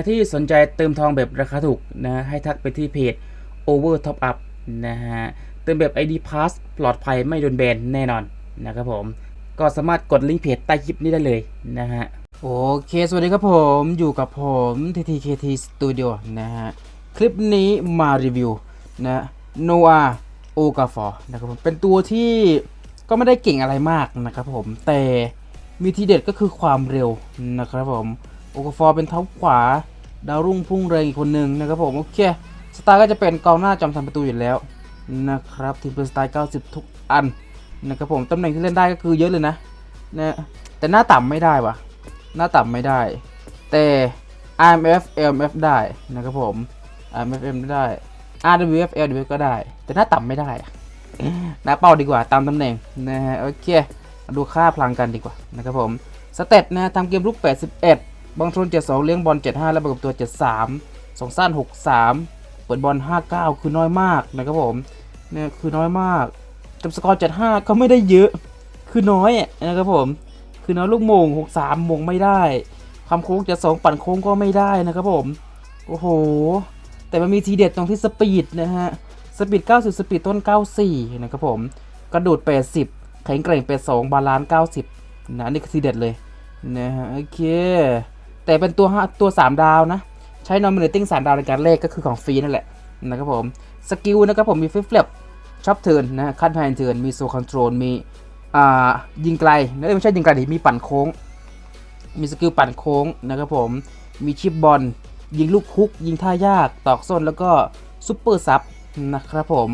รที่สนใจเติมทองแบบราคาถูกนะ ให้ทักไปที่เพจ Over Top Up นะฮะ เติมแบบ ID Pass ปลอดภัยไม่โดนแบนแน่นอนนะครับผม ก็สามารถกดลิงก์เพจใต้คลิปนี้ได้เลยนะฮะ โอเค สวัสดีครับผมอยู่กับผม TTKT Studio นะฮะ คลิปนี้มารีวิวนะ Noa o g a f o r นะครับผม เป็นตัวที่ก็ไม่ได้เก่งอะไรมากนะครับผม แต่มีทีเด็ดก็คือความเร็วนะครับผม โอกาฟอร์เป็นเท้าขวา ดาวรุ่งพุ่งแรงอีกคนหนึ่งนะครับผม โอเคสไตล์ก็จะเป็นกองหน้าจอมทำประตูอยู่แล้วนะครับทีมเป็นสไตล์ 90 ทุกอันนะครับผมตำแหน่งที่เล่นได้ก็คือเยอะเลยนะนะแต่หน้าต่ำไม่ได้วะหน้าต่ำไม่ได้ แต่ IMF LMF ได้นะครับผม IMF M ได้ RWF LWF ก็ได้ แต่หน้าต่ำไม่ได้อะหน้าเป้าดีกว่าตามตำแหน่งนะฮะโอเคดูค่าพลังกันดีกว่านะครับผมสเตตนะทำเกมลุก81 บอลชน72 เลี้ยงบอล 75 แล้วประกบตัว 73 สองสั้น 63 เปิดบอล 59 คือน้อยมากนะครับผมเนี่ยคือน้อยมากจำสกอร์ 75 ก็ไม่ได้เยอะ คือน้อยอะนะครับผม คือน้อยลูกโมง 63 มงไม่ได้ความโค้ง72ปั่นโค้งก็ไม่ได้นะครับผม โอ้โห แต่มันมีทีเด็ดตรงที่สปีดนะฮะ สปีด 90 สปีดต้น 94 นะครับผม กระโดด 80 แข็งแกร่ง82 บาลานซ์ 90 นะนี่คือทีเด็ดเลยนะฮะโอเค แต่เป็นตัวห้าตัว 3 ดาวนะ ใช้ nominating 3 ดาวในการเลขก็คือของฟรีนั่นแหละนะครับผม สกิลนะครับผมมีฟิฟเฟลชอบเทิร์นนะคัดแพนเทิร์นมีโซคอนโทรลมีอ่ายิงไกลเอ้ยไม่ใช่ยิงไกลดิมีปั่นโค้ง มีสกิลปั่นโค้งนะครับผมมีชิปบอลยิงลูกคุก ยิงท่ายาก ตอกส้นแล้วก็ซุปเปอร์ซับนะครับผม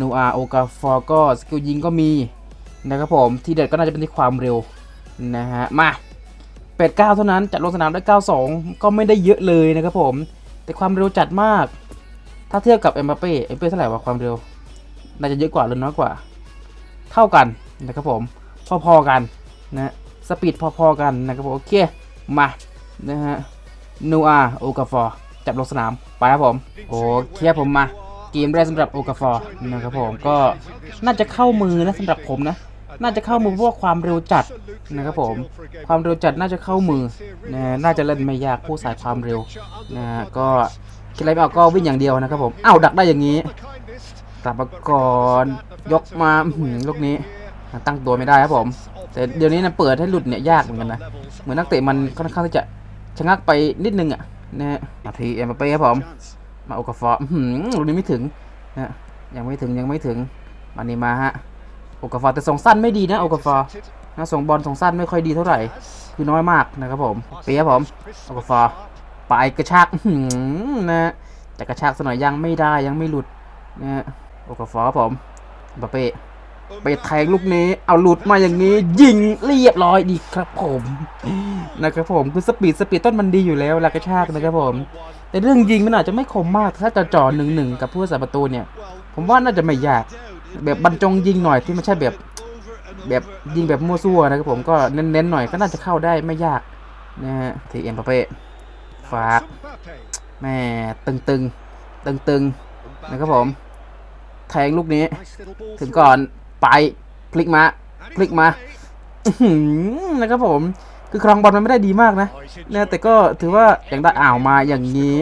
นูอาโอกาฟอร์ก็สกิลยิงก็มีนะครับผม ที่เด็ดก็น่าจะเป็นที่ความเร็วนะฮะ มา เป็ดเก้าเท่านั้นจัดลงสนามได้ 92 ก็ไม่ได้เยอะเลยนะครับผม แต่ความเร็วจัดมาก ถ้าเทียบกับเอ็มบัปเป้เอ็มบัปเป้เท่าไหร่วะความเร็ว น่าจะเยอะกว่าหรือน้อยกว่า เท่ากันนะครับผม พอๆกันนะสปีดพอๆกันนะครับผมโอเคมานะฮะนูอาโอกาฟอร์จับลงสนามไปครับผมโอเคผมมาเกมแรกสำหรับโอกาฟอร์นะครับผมก็น่าจะเข้ามือนะสำหรับผมนะ น่าจะเข้ามือเพราะว่าความเร็วจัดนะครับผม ความเร็วจัดน่าจะเข้ามือนะน่าจะเล่นไม่ยากผู้สายความเร็วนะก็คิดอะไรไม่ออกก็วิ่งอย่างเดียวนะครับผมอ้าวดักได้อย่างนี้กลับมาก่อนยกมาหือลูกนี้ ตั้งตัวไม่ได้ครับผม แต่เดี๋ยวนี้นะเปิดให้หลุดเนี่ยยากเหมือนกันนะเหมือนนักเตะมันค่อนข้างที่จะชะงักไปนิดนึงอะนะฮะมาทีเอ็มบัปเป้ครับผมมาโอกาฟอร์หือลูกนี้ไม่ถึงนะยังไม่ถึงยังไม่ถึงมานี่มาฮะ โอกาฟอร์แต่ส่งสั้นไม่ดีนะโอกาฟอร์นะส่งบอลส่งสั้นไม่ค่อยดีเท่าไหร่ คือน้อยมากนะครับผมเปียครับผมโอกาฟอร์ไปกระชากนะแต่กระชากสน่อยยังไม่ได้ยังไม่หลุดนะโอกาฟอร์ครับผมบัปเป้ไปแทงลูกนี้ เอาหลุดมาอย่างนี้ ยิงเรียบร้อยดีครับผมนะครับผมคือสปีดสปีดต้นมันดีอยู่แล้วเวลากระชากนะครับผม แต่เรื่องยิงมันอาจจะไม่คมมากถ้าจะจ่อหนึ่งหนึ่งกับผู้รักษาประตูเนี่ย ผมว่าน่าจะไม่ยาก แบบบรรจงยิงหน่อยที่ไม่ใช่แบบแบบยิงแบบมั่วซั่วนะครับผมก็เน้นๆหน่อยก็น่าจะเข้าได้ไม่ยากนะฮะทีเอ็มปาเป้ฝากแม่ตึงตึงตึงๆนะครับผม แทงลูกนี้ ถึงก่อนไปพลิกมาพลิกมานะครับผม คือครองบอลมันไม่ได้ดีมากนะนะแต่ก็ถือว่าอย่างได้อ่าวมาอย่างนี้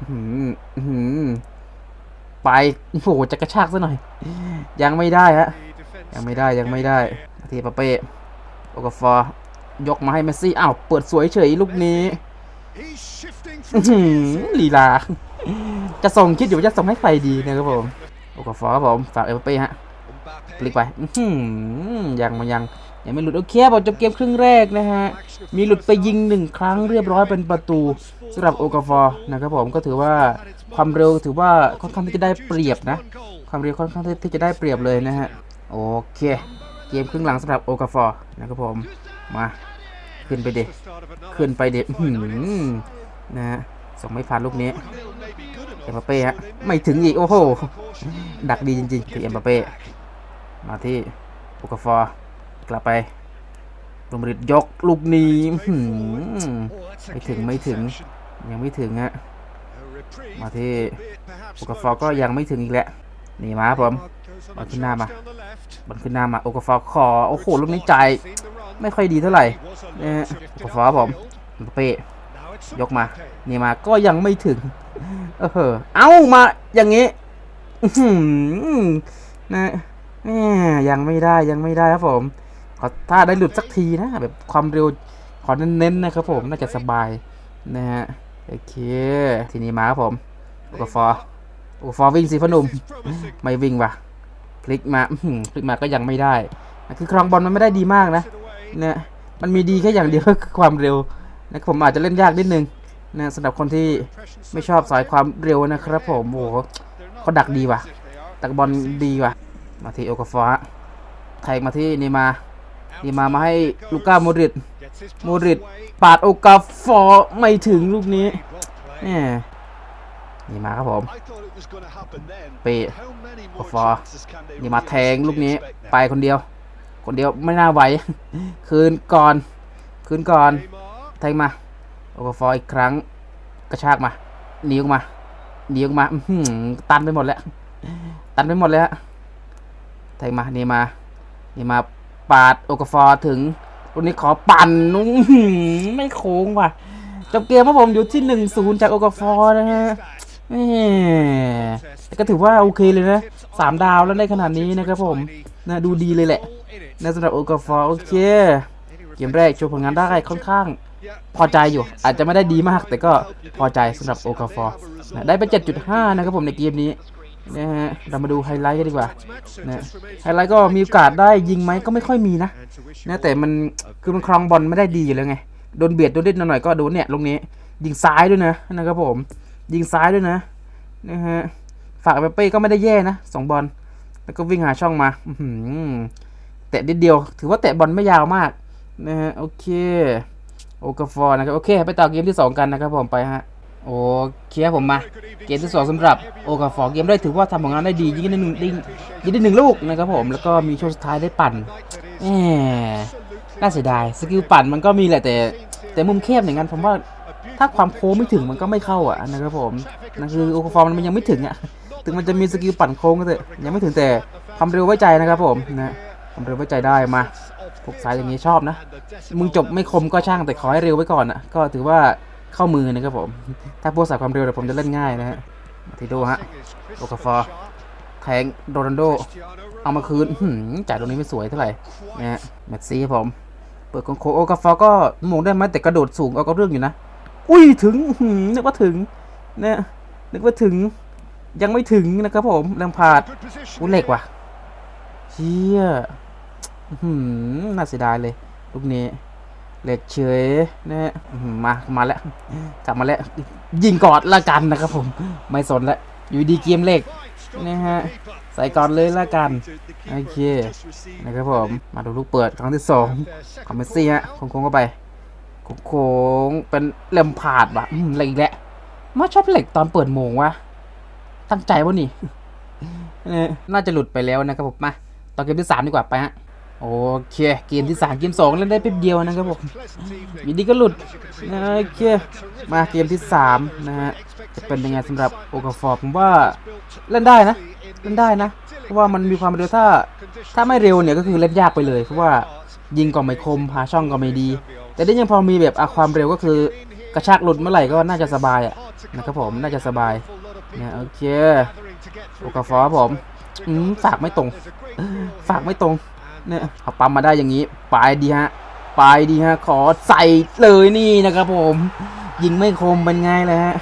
อื้อหืออื้อหือ ไปโอ้โหจะกระชากซะหน่อย ยังไม่ได้ฮะยังไม่ได้ยังไม่ได้ทีปาเป้โอกาฟอร์ยกมาให้เมสซี่อ้าวเปิดสวยเฉยลูกนี้ลีลา จะส่งคิดอยู่ว่าจะส่งให้ใครดีนะครับผม โอกาฟอร์ครับผมฝากเอเป้ฮะ พลิกไปยังมายังยังไม่หลุดโอเคบอลจบเกมครึ่งแรกนะฮะ มีหลุดไปยิงหนึ่งครั้งเรียบร้อยเป็นประตูสำหรับโอกาฟอร์นะครับผมก็ถือว่าความเร็วถือว่าค่อนข้างที่จะได้เปรียบนะ ความเร็วค่อนข้างที่จะได้เปรียบเลยนะฮะโอเค เกมครึ่งหลังสำหรับโอกาฟอร์นะครับผมมาขึ้นไปเด็ขึ้นไปเด็นะฮะส่งไม่ผ่านลูกนี้เอ็มบัปเป้ฮะไม่ถึงอีกโอ้โหดักดีจริงๆที่เอ็มบัปเป้ มาที่โอกาฟอร์กลับไปลมริดยกลูกนี้อื้อหือไม่ถึงไม่ถึงยังไม่ถึงฮะมาที่โอกาฟอร์ก็ยังไม่ถึงอีกแล้วนี่มาครับผมบอลขึ้นหน้ามาบอลขึ้นหน้ามาโอกาฟอร์ขอโอ้โหลูกนี้จ่ายไม่ค่อยดีเท่าไหร่นะฮะโอกาฟอร์ครับผมมบัปเป้ยกมานี่มาก็ยังไม่ถึงเออเอ้ามาอย่างนี้อื้อหือนะ แหมยังไม่ได้ยังไม่ได้ครับผม ขอถ้าได้หลุดสักทีนะ แบบความเร็วขอเน้นๆนะครับผมน่าจะสบายนะฮะโอเค ทีนี้มาครับผมโอกฟอร์โอกฟอร์วิ่งสิพอหนุ่มไม่วิ่งว่ะพลิกมาพลิกมาก็ยังไม่ได้ คือครองบอลมันไม่ได้ดีมากนะเนี่ยมันมีดีแค่อย่างเดียวคือความเร็วนะผมอาจจะเล่นยากนิดนึงนะสำหรับคนที่ไม่ชอบสายความเร็วนะครับผมโอ้โหเขาดักดีว่ะดักบอลดีว่ะ มาที่โอกาฟอร์แทงมาที่นีมาร์นีมาร์มาให้ลูก้าโมดริดโมดริดปาดโอกาฟอร์ไม่ถึงลูกนี้แหมนี่มาครับผมเปะกาฟอร์นี่นี่มามาแทแทงงลูลูกกนี้นี้ไปไปคนเดียว คนเดียวไม่น่าไหว คืนก่อน คืนก่อน แทงมาโอกาฟอร์อีกครั้ง กระชากมาหนีออกมาหนีออกมาอื้อหือตันไปหมดแล้ว ตันไปหมดเลย ฮะแทงมานี่มานี่มาปาดโอกาฟอร์ถึงลูกนี้ขอปั่นนุ้งไม่โค้งว่ะจบเกมครับผมอยู่ที่หนึ่งศูนย์จากโอกาฟอร์นะฮะแต่ก็ถือว่าโอเคเลยนะสามดาวแล้วได้ขนาดนี้นะครับผมนะดูดีเลยแหละนะสำหรับโอกาฟอร์โอเคเกมแรกโชว์ผลงานได้ค่อนข้างพอใจอยู่ อาจจะไม่ได้ดีมาก แต่ก็พอใจสำหรับโอกาฟอร์ได้ไป 7.5 นะครับผมในเกมนี้ นะฮะเรามาดูไฮไลท์กันดีกว่านะไฮไลท์ก็มีโอกาสได้ยิงไหมก็ไม่ค่อยมีนะนะแต่มันคือมันครองบอลไม่ได้ดีอยู่แล้วไงโดนเบียดโดนเด็ดหน่อยก็โดนเนี่ยลงนี้ ยิงซ้ายด้วยนะนะครับผม ยิงซ้ายด้วยนะนะฮะฝากไปเป้ก็ไม่ได้แย่นะสองบอลแล้วก็วิ่งหาช่องมาอื้อหือแตะนิดเดียว ถือว่าแตะบอลไม่ยาวมากนะฮะโอเคโอกาฟอร์นะครับโอเค ไปต่อเกมที่สองกันนะครับผมไปฮะ โอเคครับผมมา เกมที่สองสำหรับโอกาฟอร์เกมได้ถือว่าทำผลงานได้ดียิงได้หนึ่งยิงยิงได้หนึ่งลูกนะครับผมแล้วก็มีช่วงสุดท้ายได้ปั่นแหมน่าเสียดายสกิลปั่นมันก็มีแหละแต่ แต่มุมแคบอย่างนั้นผมว่าถ้าความโค้งไม่ถึงมันก็ไม่เข้าอะนะครับผมนั่นคือโอกาฟอร์มันยังไม่ถึงอะถึงมันจะมีสกิลปั่นโค้งก็เถอะยังไม่ถึงแต่ความเร็วไว้ใจนะครับผมนะความเร็วไว้ใจได้มาพวกสายอย่างนี้ชอบนะ มึงจบไม่คมก็ช่างแต่ขอให้เร็วไว้ก่อนอะก็ถือว่า เข้ามือนะครับผม ถ้าพวกสายความเร็วเดี๋ยวผมจะเล่นง่ายนะฮะมาทีดูฮะโอกาฟอร์แทงโรนัลโด เอามาคืนจ่ายตรงนี้ไม่สวยเท่าไหร่นะฮะแมตซี่ครับผม เปิดของโคโอกาฟอร์ก็มงได้ไหมแต่กระโดดสูงเอาก็เรื่องอยู่นะ อุ้ยถึงนึกว่าถึงเนี่ยนึกว่าถึงยังไม่ถึงนะครับผมแรงพาดอุ้ยเหล็กว่ะเชี่ยน่าเสียดายเลยลูกนี้ เหล็กเฉยนะฮะมามาแล้วกลับมาแล้วยิงกอดละกันนะครับผมไม่สนละอยู่ดีเกมเหล็กนะฮะใส่ก่อนเลยละกันโอเคนะครับผมมาดูลูกเปิดครั้งที่สองของเมสซี่ฮะโค้งๆเข้าไปโค้งเป็นเหลมผาดว่ะอืมเหล็กอีกแล้วมาชอบเหล็กตอนเปิดโมงวะตั้งใจวะนี่น่าจะหลุดไปแล้วนะครับผมมาต่อเกมที่สามดีกว่าไปฮะ โอเคเกมที่สามเกมสองเล่นได้แป๊บเดียวนะครับผมอยู่ดีก็หลุดโอเคมาเกมที่สามนะฮะจะเป็นยังไงสำหรับโอกาฟอร์ผมว่าเล่นได้นะเล่นได้นะเพราะว่ามันมีความเร็วถ้าถ้าไม่เร็วเนี่ยก็คือเล่นยากไปเลยเพราะว่ายิงก็ไม่คมหาช่องก็ไม่ดี แต่ได้ยังพอมีแบบอะความเร็วก็คือกระชากหลุดเมื่อไหร่ก็น่าจะสบายอะนะครับผมน่าจะสบายนี่ยโอเคโอกาฟอร์ผมฝากไม่ตรง ฝากไม่ตรง เนี่ยเอาปั๊มมาได้อย่างนี้ ไปดีฮะ ไปดีฮะ ขอใส่เลยนี่นะครับผม ยิงไม่คมเป็นไงเลยฮะ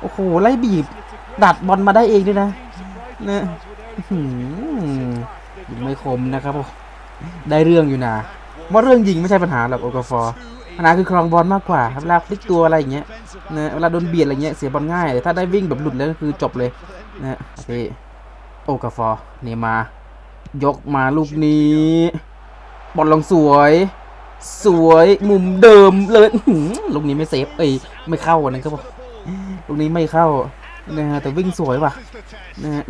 โอ้โห ไล่บีบ ดัดบอลมาได้เองด้วยนะเนี่ยยิงไม่คมนะครับผม ได้เรื่องอยู่นะว่าเรื่องยิงไม่ใช่ปัญหาหรอกโอกาฟอร์ปัญหาคือครองบอลมากกว่าเวลาพลิกตัวอะไรอย่างเงี้ยนะเวลาโดนเบียดอะไรเงี้ยเสียบอลง่ายแต่ถ้าได้วิ่งแบบหลุดแล้วก็คือจบเลยนะโอเคโอกาฟอร์นี่มา ยกมาลูกนี้ บอลลงสวย สวยมุมเดิมเลยลูกนี้ไม่เซฟเอ้ยไม่เข้าอะนะครับผมลูกนี้ไม่เข้านะฮะแต่วิ่งสวยว่ะนะฮะ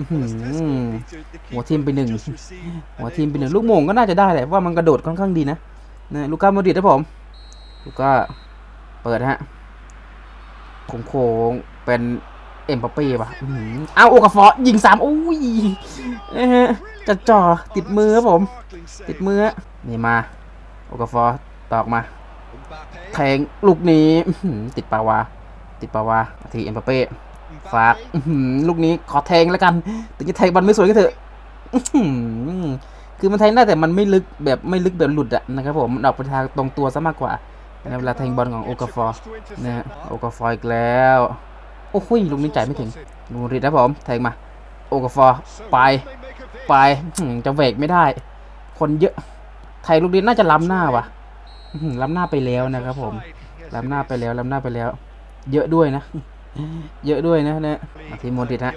หัวทีมไปหนึ่งหัวทีมไปหนึ่งลูกโมงก็น่าจะได้แหละเพราะว่ามันกระโดดค่อนข้างดีนะนะลูก้าโมดิดนะผมลูก้าเปิดฮะโค้งๆเป็น เอ็มบัปเป้ป่ะเอาโอกาฟอยิงสามอุ้ยนะฮะจะจ่อติดมือครับผม ติดมือ นี่มา โอกาฟอตอกมาแทงลูกนี้ติดปาวา ติดปาวาทีเอ็มบัปเป้ฝากลูกนี้ขอแทงแล้วกัน ถึงจะแทงบอลไม่สวยก็เถอะคือมันแทงได้แต่มันไม่ลึกแบบไม่ลึกแบบหลุดอะนะครับผมมันออกไปทางตรงตัวซะมากกว่าในเวลาแทงบอลของโอกาฟอร์นะฮะโอกาฟอร์อีกแล้ว โอ้โหลูกนี้จ่ายไม่ถึงลูริดนะผมแทงมา โอกาฟอร์ไปไปจะเวกไม่ได้ คนเยอะ ไทยลูกนี้น่าจะล้ำหน้าว่ะล้ำหน้าไปแล้วนะครับผมล้ำหน้าไปแล้วล้ำหน้าไปแล้ว เยอะด้วยนะ เยอะด้วยนะเนี่ยมาที่โมดริดฮะ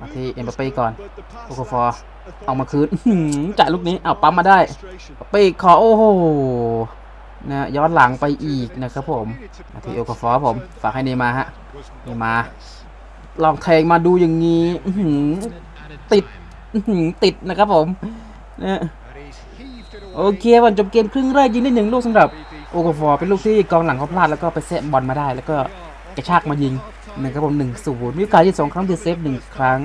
มาที่เอ็มบัปเป้ก่อนโอโกฟอร์เอามาคืนจ่ายลูกนี้เอาปั๊มมาได้ไปขอโอ้โห นะย้อนหลังไปอีกนะครับผมที่โอโกฟอผม ฝากให้เนย์มาฮะเนย์มาลองแทงมาดูอย่างนี้ติดติดนะครับผมนะโอเควันจบเกมครึ่งแรกยิงได้หนึ่งลูกสำหรับโอโกฟอเป็นลูกที่กองหลังเขาพลาดแล้วก็ไปแซะบอลมาได้ แล้วก็กระชากมายิงนะครับผมหนึ่งศูนย์มีโอกาสยิงสองครั้งติดเซฟหนึ่งครั้ง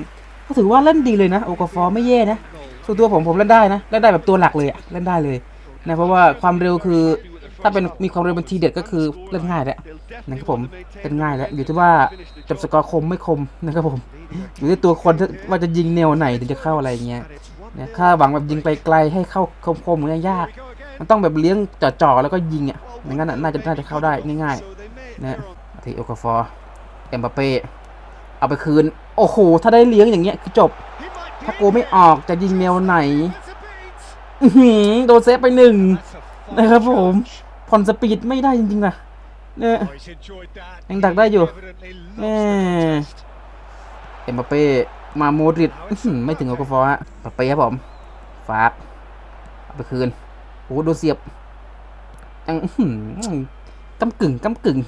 ก็ถือว่าเล่นดีเลยนะโอกาฟอไม่แย่นะส่วนตัวผมผมเล่นได้นะเล่นได้แบบตัวหลักเลยอะเล่นได้เลยนะเพราะว่าความเร็วคือ ถ้าเป็นมีความเร็วเป็นทีเด็ดก็คือเล่นง่ายแหละนะครับผมเล่นง่ายแล้วอยู่ที่ว่าจับสกอร์คมไม่คมนะครับผมอยู่ที่ตัวคนว่าจะยิงแนวไหนถึงจะเข้าอะไรเงี้ยนะถ้าหวังแบบยิงไกลๆให้เข้าคมๆเนี่ยยาก มันต้องแบบเลี้ยงจ่อๆแล้วก็ยิงอะอย่างนั้นน่าจะน่าจะเข้าได้ง่ายๆนะทีโอกาฟอร์เอ็มบัปเป้เอาไปคืน โอ้โห ถ้าได้เลี้ยงอย่างเงี้ยคือจบ ถ้าโกไม่ออกจะยิงแนวไหนโดนเซฟไปหนึ่งนะครับผม ผ่อนสปีดไม่ได้จริงๆนะเนี่ยยังดักได้อยู่แม่เอ็มบัปเป้มาโมดริดไม่ถึงโอกฟอร์ฮะบัปเป้ครับผมฝากเอาไปคืนโอ้โหโดนเสียบยังกำกึ่งกำกึ่ง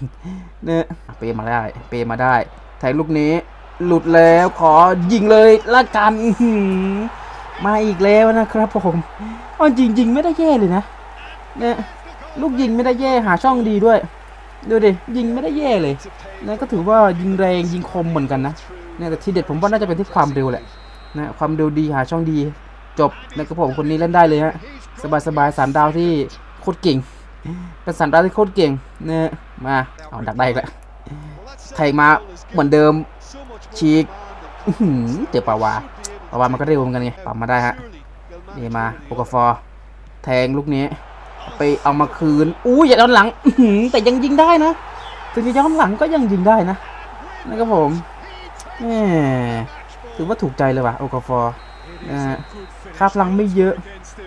เนี่ยเปมาได้ เปมาได้ถ่ายลูกนี้ หลุดแล้วขอยิงเลยละกันมาอีกแล้วนะครับผมอ๋อจริง ๆ ไม่ได้แย่เลยนะเนี่ย ลูกยิงไม่ได้แย่หาช่องดีด้วย ดูดิ ยิงไม่ได้แย่เลยนะก็ถือว่ายิงแรงยิงคมเหมือนกันนะเนี่ยแต่ทีเด็ดผมว่าน่าจะเป็นที่ความเร็วแหละนะความเร็วดีหาช่องดีจบนะครับผมคนนี้เล่นได้เลยฮะสบายสบายสามดาวที่โคตรเก่ง เป็นสามดาวที่โคตรเก่งเนี่ยมาเอาดักได้อีกแล้วใครมาเหมือนเดิมฉีกอื้อหือเจอปาวาปาวามันก็เร็วเหมือนกันไงปั๊มมาได้ฮะนี่มาโอกาฟอร์แทงลูกนี้ ไปเอามาคืนอู้อย่าย้อนหลังแต่ยังยิงได้นะถึงจะย้อนหลังก็ยังยิงได้นะนะครับผมแหมถือว่าถูกใจเลยว่ะโอกาฟอร์นะฮะค่าพลังไม่เยอะ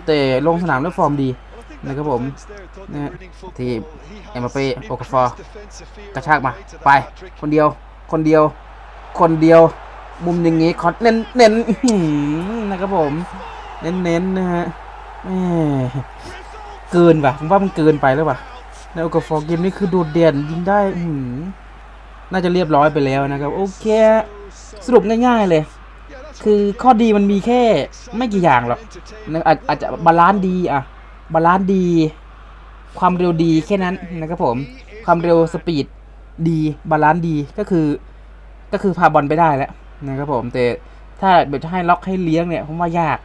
แต่ลงสนามแล้วฟอร์มดีนะครับผมนะทีมเอ็มบัปเป้โอกาฟอร์กระชากมา ไป คนเดียว คนเดียว คนเดียว มุมอย่างงี้คอเน้นเน้นนะครับผม เน้นเน้นนะฮะแหม เกินว่ะผมว่ามันเกินไปแล้วว่ะในโอกาฟอร์เกมนี้คือโดดเด่นยิงได้หือน่าจะเรียบร้อยไปแล้วนะครับโอเค สรุปง่ายๆเลย คือข้อดีมันมีแค่ไม่กี่อย่างหรอกอาจอาจจะบาลานซ์ดีอะบาลานซ์ดี ความเร็วดีแค่นั้นนะครับผม ความเร็วสปีดดีบาลานซ์ดีก็คือ ก็คือพาบอลไปได้แล้วนะครับผมแต่ถ้าแบบจะให้ล็อกให้เลี้ยงเนี่ยผมว่ายาก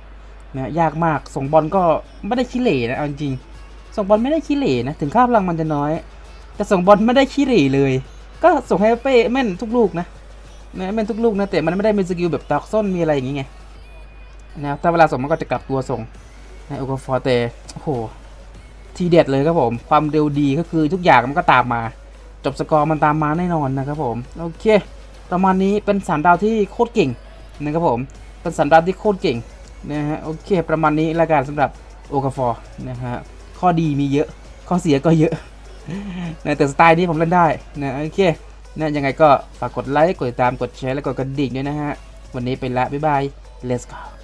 นะยากมากส่งบอลก็ไม่ได้ขี้เหร่นะเอาจริง ส่งบอลไม่ได้ขี้เหร่นะ ถึงค่าพลังมันจะน้อย แต่ส่งบอลไม่ได้ขี้เหร่เลย ก็ส่งให้เป้แม่นทุกลูกนะแม่นทุกลูกนะแต่มันไม่ได้มีสกิลแบบตอกส้นมีอะไรอย่างงี้ไงนะถ้าเวลาส่งมันก็จะกลับตัวส่งนะโอกาฟอร์เตโอ้โหทีเด็ดเลยครับผม ความเร็วดีก็คือทุกอย่างมันก็ตามมา จบสกอร์มันตามมาแน่นอนนะครับผมโอเคประมาณนี้เป็นสามดาวที่โคตรเก่งนะครับผมเป็นสามดาวที่โคตรเก่งนะฮะโอเค ประมาณนี้ละกันสำหรับโอกาฟอร์นะฮะ ข้อดีมีเยอะ ข้อเสียก็เยอะนะแต่สไตล์นี้ผมเล่นได้นะโอเคนะยังไงก็ฝากกดไลค์ กดติดตาม กดแชร์ และกดกระดิ่งด้วยนะฮะ วันนี้ไปละ บ๊ายบาย let's go